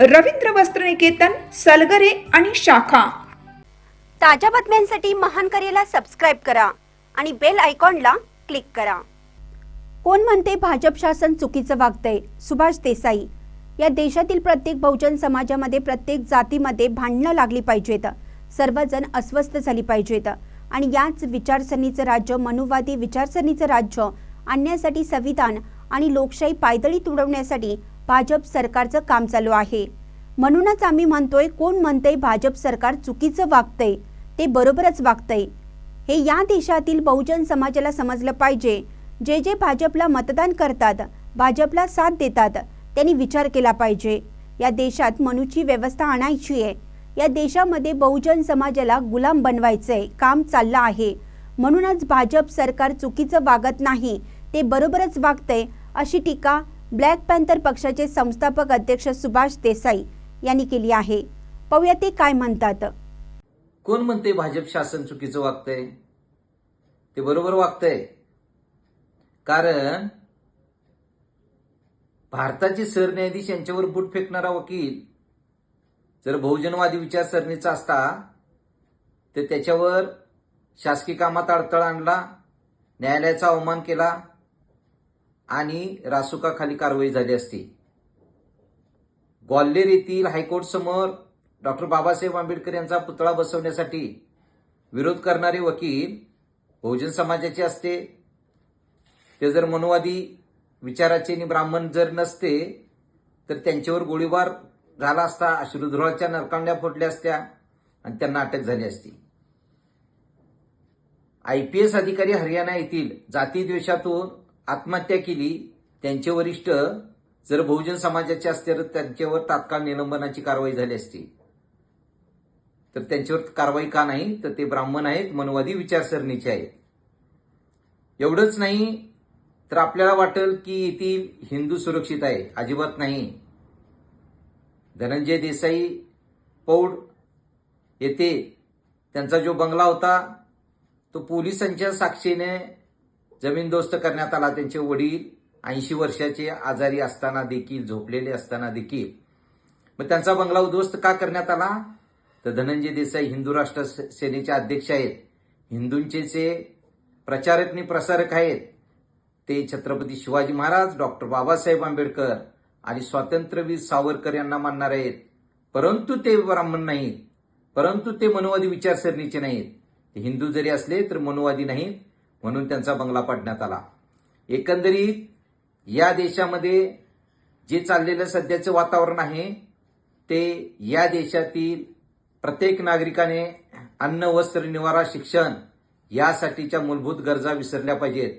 रवींद्र वस्त्रनिकेतन सलगरे आणि शाखा. ताज्या बातम्यांसाठी महान करेला सबस्क्राईब करा आणि बेल आयकॉनला क्लिक करा. कोण म्हणते भाजप शासन चुकीचं वागतंय? सुभाष देसाई. या देशातील प्रत्येक बहुजन समाजामध्ये प्रत्येक जातीमध्ये भांडणं लागली पाहिजेत. सर्वजण अस्वस्थ झाली पाहिजेत. आणि याच विचारसरणीचं राज्य मनुवादी विचारसरणीचं राज्य आणण्यासाठी संविधान आणि लोकशाही पायदळी तुडवण्यासाठी भाजप सरकारचं काम चालू आहे. म्हणूनच आम्ही म्हणतोय कोण म्हणतंय भाजप सरकार चुकीचं वागतंय ते बरोबरच वागतंय. हे या देशातील बहुजन समाजाला समजलं पाहिजे. जे जे भाजपला मतदान करतात भाजपला साथ देतात त्यांनी विचार केला पाहिजे. या देशात मनुची व्यवस्था आणायची आहे. या देशामध्ये बहुजन समाजाला गुलाम बनवायचंय काम चाललं आहे. म्हणूनच भाजप सरकार चुकीचं वागत नाही ते बरोबरच वागतंय अशी टीका ब्लॅक पॅन्थर पक्षाचे संस्थापक अध्यक्ष सुभाष देसाई यांनी केली आहे. पाहूया ते काय म्हणतात. कोण म्हणते भाजप शासन चुकीचं वागतंय? ते बरोबर वागतंय. कारण भारताचे सरन्यायाधीश यांच्यावर बूट फेकणारा वकील जर बहुजनवादी विचारसरणीचा असता तर त्याच्यावर शासकीय कामात अडथळा आणला न्यायालयाचा अवमान केला आणि रासुकाखाली कारवाई झाली असती. ग्वाल्हेर येथील हायकोर्ट समोर डॉक्टर बाबासाहेब आंबेडकर यांचा पुतळा बसवण्यासाठी विरोध करणारे वकील बहुजन समाजाचे असते. ते जर मनोवादी विचाराचे आणि ब्राह्मण जर नसते तर त्यांच्यावर गोळीबार झाला असता अश्रुधुराच्या नरकांड्या फोडल्या असत्या आणि त्यांना अटक झाली असती. आय पी एस अधिकारी हरियाणा येथील जाती द्वेषातून आत्महत्या केली त्यांचे वरिष्ठ जर बहुजन समाजाचे असते तर त्यांच्यावर तात्काळ निलंबनाची कारवाई झाली असती. तर त्यांच्यावर कारवाई का नाही? तर ते ब्राह्मण आहेत मनवादी विचारसरणीचे आहेत. एवढंच नाही तर आपल्याला वाटेल की येथील हिंदू सुरक्षित आहे अजिबात नाही. धनंजय देसाई पौड येथे त्यांचा जो बंगला होता तो पोलिसांच्या साक्षीने जमीनदोस्त करण्यात आला त्यांचे वडील ऐंशी वर्षाचे आजारी असताना देखील झोपलेले असताना देखील. मग त्यांचा बंगला उद्ध्वस्त का करण्यात आला? तर धनंजय देसाई हिंदू राष्ट्र सेनेचे अध्यक्ष आहेत. हिंदूंचे जे प्रचारक आणि प्रसारक आहेत. ते छत्रपती शिवाजी महाराज डॉक्टर बाबासाहेब आंबेडकर आणि स्वातंत्र्यवीर सावरकर यांना मानणार आहेत. परंतु ते ब्राह्मण नाहीत. परंतु ते मनोवादी विचारसरणीचे नाहीत. हिंदू जरी असले तर मनोवादी नाहीत. म्हणून त्यांचा बंगला पाडण्यात आला. एकंदरीत या देशामध्ये जे चाललेलं सध्याचं वातावरण आहे ते या देशातील प्रत्येक नागरिकाने अन्न वस्त्र निवारा शिक्षण यासाठीच्या मूलभूत गरजा विसरल्या पाहिजेत.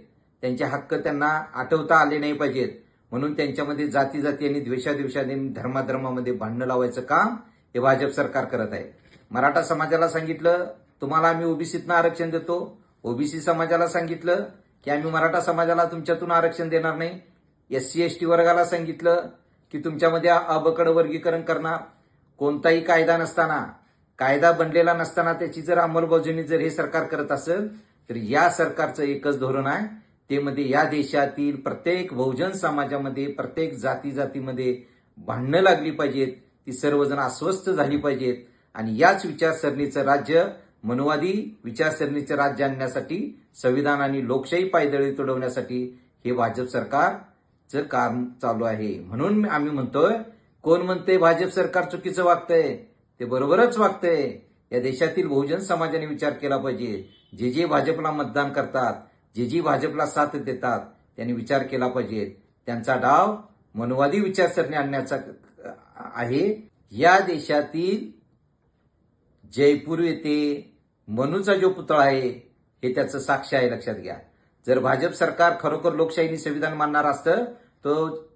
त्यांचे हक्क त्यांना आठवता आले नाही पाहिजेत. म्हणून त्यांच्यामध्ये जाती जाती आणि द्वेषाद्वेषाने धर्माधर्मामध्ये भांडणं लावायचं काम हे भाजप सरकार करत आहे. मराठा समाजाला सांगितलं तुम्हाला आम्ही ओबीसीतनं आरक्षण देतो ओबीसी समाजाला सांगितलं की आम्ही मराठा समाजाला तुमच्यातून आरक्षण देणार नाही. एस सी एस टी वर्गाला सांगितलं की तुमच्यामध्ये अबकड वर्गीकरण करणार. कोणताही कायदा नसताना कायदा बनलेला नसताना त्याची जर अंमलबजावणी जर हे सरकार करत असेल तर या सरकारचं एकच धोरण आहे. ते मध्ये या देशातील प्रत्येक बहुजन समाजामध्ये प्रत्येक जाती जातीमध्ये भांडणं लागली पाहिजेत. ती सर्वजण अस्वस्थ झाली पाहिजेत. आणि याच विचारसरणीचं राज्य मनुवादी विचारसरणीचं राज्य आणण्यासाठी संविधान आणि लोकशाही पायदळी तुडवण्यासाठी हे भाजप सरकारचं काम चालू आहे. म्हणून आम्ही म्हणतोय कोण म्हणते भाजप सरकार चुकीचं वागतंय? ते बरोबरच वागतंय. या देशातील बहुजन समाजाने विचार केला पाहिजे. जे जे भाजपला मतदान करतात जे जी भाजपला साथ देतात त्यांनी विचार केला पाहिजे. त्यांचा डाव मनवादी विचारसरणी आणण्याचा आहे. या देशातील जयपूर येथे मनूचा जो पुतळा आहे हे त्याचं साक्ष आहे लक्षात घ्या. जर भाजप सरकार खरोखर लोकशाहीने संविधान मानणार असतं तो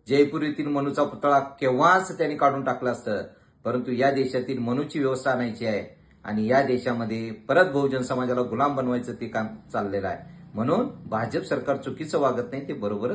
जयपूर येथील मनूचा पुतळा केव्हाच त्यांनी काढून टाकला असतं? परंतु या देशातील मनूची व्यवस्था आणायची आहे आणि या देशामध्ये परत बहुजन समाजाला गुलाम बनवायचं ते काम चाललेलं आहे. म्हणून भाजप सरकार चुकीचं वागत नाही ते बरोबर